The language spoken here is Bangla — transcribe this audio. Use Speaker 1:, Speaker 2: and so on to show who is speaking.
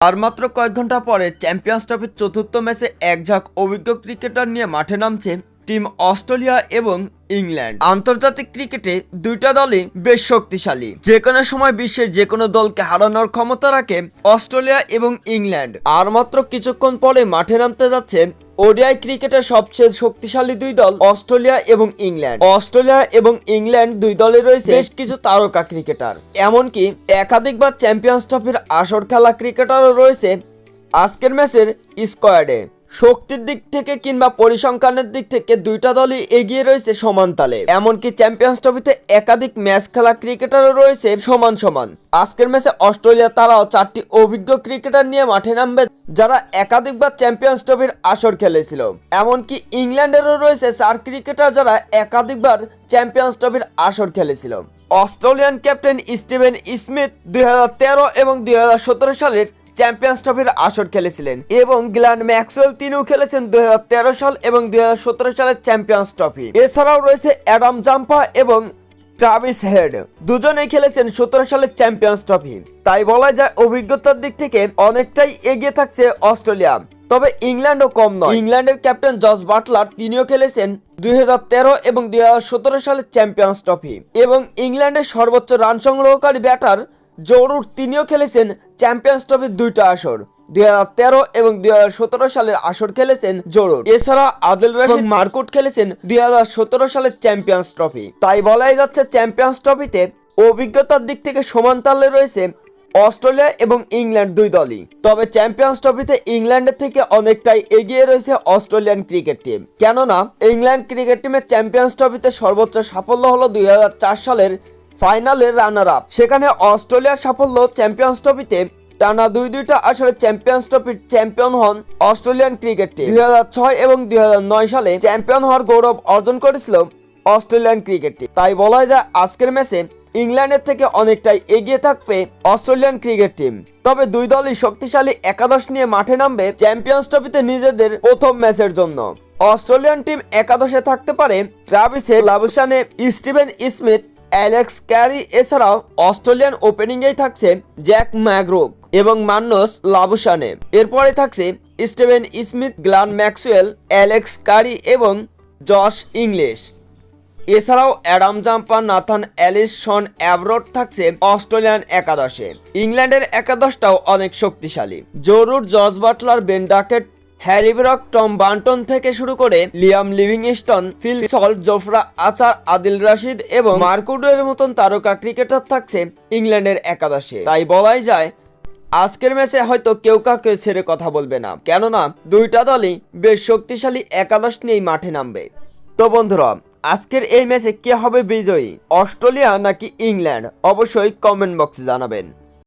Speaker 1: আর মাত্র কয়েক ঘণ্টা পরে চ্যাম্পিয়ন্স ট্রফির চতুর্থ ম্যাচে এক ঝাঁক অভিজ্ঞ ক্রিকেটার নিয়ে মাঠে নামছে টিম অস্ট্রেলিয়া এবং ইংল্যান্ড। আন্তর্জাতিক ক্রিকেটে দুইটা দলই বেশ শক্তিশালী। যে কোনো সময় বিশ্বের যে কোনো দলকে হারানোর ক্ষমতা রাখে অস্ট্রেলিয়া এবং ইংল্যান্ড। আর মাত্র কিছুক্ষণ পরে মাঠে নামতে যাচ্ছে ওডিআই ক্রিকেটের সবচেয়ে শক্তিশালী দুই দল অস্ট্রেলিয়া এবং ইংল্যান্ড। অস্ট্রেলিয়া এবং ইংল্যান্ড দুই দলে রয়েছে বেশ কিছু তারকা ক্রিকেটার। এমনকি একাধিকবার চ্যাম্পিয়ন্স ট্রফির আসর খেলা ক্রিকেটারও রয়েছে। আজকের ম্যাচের স্কোয়াডে। শক্তির দিক থেকে কিংবা পরিসংখ্যানের দিক থেকে দুইটা দলই এগিয়ে রয়েছে সমান তালে। এমনকি চ্যাম্পিয়ন্স ট্রফিতে একাধিক ম্যাচ খেলা ক্রিকেটারও রয়েছে সমান সমান। আজকের ম্যাচে অস্ট্রেলিয়া তারাও চারটি অভিজ্ঞ ক্রিকেটার নিয়ে মাঠে নামবে যারা একাধিকবার চ্যাম্পিয়ন্স ট্রফির আসর খেলেছিল। এমনকি ইংল্যান্ডেরও রয়েছে চার ক্রিকেটার যারা একাধিকবার চ্যাম্পিয়ন্স ট্রফির আসর খেলেছিল। অস্ট্রেলিয়ান ক্যাপ্টেন স্টিভেন স্মিথ দুই হাজার তেরো এবং দুই হাজার সতেরো সালের চ্যাম্পিয়ন্স ট্রফির আসর খেলেছিলেন এবং গ্ল্যান ম্যাক্সওয়েল তিনিও খেলেছেন দু হাজার তেরো সাল এবং দুই হাজার সতেরো সালের চ্যাম্পিয়ন্স ট্রফি। এছাড়াও রয়েছে অ্যাডাম জাম্পা এবং ট্রাভিস হেড। দুজনেই খেলেছেন সতেরো সালের চ্যাম্পিয়ন্স ট্রফি। তাই বলা যায় অভিজ্ঞতার দিক থেকে অনেকটাই এগিয়ে থাকছে অস্ট্রেলিয়া। তবে ইংল্যান্ডও কম নয়। ইংল্যান্ডের ক্যাপ্টেন জর্জ বাটলার তিনিও খেলেছেন দুই হাজার তেরো এবং দুই হাজার সতেরো সালের চ্যাম্পিয়ন্স ট্রফি। এবং ইংল্যান্ডের সর্বোচ্চ রান সংগ্রহকারী ব্যাটার জরুর তিনিও খেলেছেন চ্যাম্পিয়ন্স ট্রফির দুইটা আসর, দুই হাজার তেরো এবং দুই সালের আসর খেলেছেন জরুর। এছাড়া আদিল রাশিদ মার্কুট খেলেছেন দুই হাজার সতেরো সালের চ্যাম্পিয়ন্স ট্রফি। তাই বলাই যাচ্ছে চ্যাম্পিয়ন্স ট্রফিতে অভিজ্ঞতার দিক থেকে সমান তালে রয়েছে অস্ট্রেলিয়া এবং ইংল্যান্ড দুই দলই। তবে চ্যাম্পিয়ন্স ট্রফিতে ইংল্যান্ডের থেকে অনেকটাই এগিয়ে রয়েছে অস্ট্রেলিয়ান ক্রিকেট টিম। কেননা, ইংল্যান্ড ক্রিকেট টিমের চ্যাম্পিয়ন্স ট্রফিতে সর্বোচ্চ সাফল্য হলো দুই হাজার চার সালের ফাইনালের রানার আপ সেখানে অস্ট্রেলিয়ার সাফল্য চ্যাম্পিয়ন্স ট্রফিতে টানা দুই দুইটা আসলে চ্যাম্পিয়ন্স ট্রফির চ্যাম্পিয়ন হন অস্ট্রেলিয়ান ক্রিকেট টিম। দুই এবং দুই হাজার নয় সালে চ্যাম্পিয়ন হওয়ার গৌরব অর্জন করেছিল অস্ট্রেলিয়ান ক্রিকেট টিম। তাই বলা যায়, আজকের ম্যাচে ইংল্যান্ডের থেকে অনেকটাই এগিয়ে থাকবে অস্ট্রেলিয়ান ক্রিকেট টিম। তবে দুই দলই শক্তিশালী একাদশ নিয়ে মাঠে নামবে চ্যাম্পিয়ন্স ট্রফিতে নিজেদের প্রথম ম্যাচের জন্য। অস্ট্রেলিয়ান টিম একাদশে থাকতে পারে ট্রাভিসে Labuschagne Steven Smith Alex Carey, এছাড়াও অস্ট্রেলিয়ান ওপেনিংয়েই থাকছে জ্যাক ম্যাগ্রোক এবং মান্নস লাবুসানে এরপরে থাকছে Steven Smith, Glenn Maxwell, Alex Carey এবং জশ ইংলিশ। এছাড়াও Adam jumper, Nathan Ellis, Sean Abbott থাকছে অস্ট্রেলিয়ান একাদশে। ইংল্যান্ডের একাদশটাও অনেক শক্তিশালী। জরুর George Buttler, Ben Duckett Harry Brook, Tom Banton থেকে শুরু করে Liam Livingstone, Phil Salt, Jofra, Archer, Adil Rashid এবং মার্কুডের মতন তারকা ক্রিকেটার থাকছে ইংল্যান্ডের একাদশে। তাই বলাই যায়, আজকের ম্যাচে হয়তো কেউ কাউকে ছেড়ে কথা বলবে না। কেননা, দুইটা দলই বেশ শক্তিশালী একাদশ নিয়েই মাঠে নামবে। তো বন্ধুরা, আজকের এই ম্যাচে কে হবে বিজয়ী? অস্ট্রেলিয়া নাকি ইংল্যান্ড? অবশ্যই কমেন্ট বক্সে জানাবেন।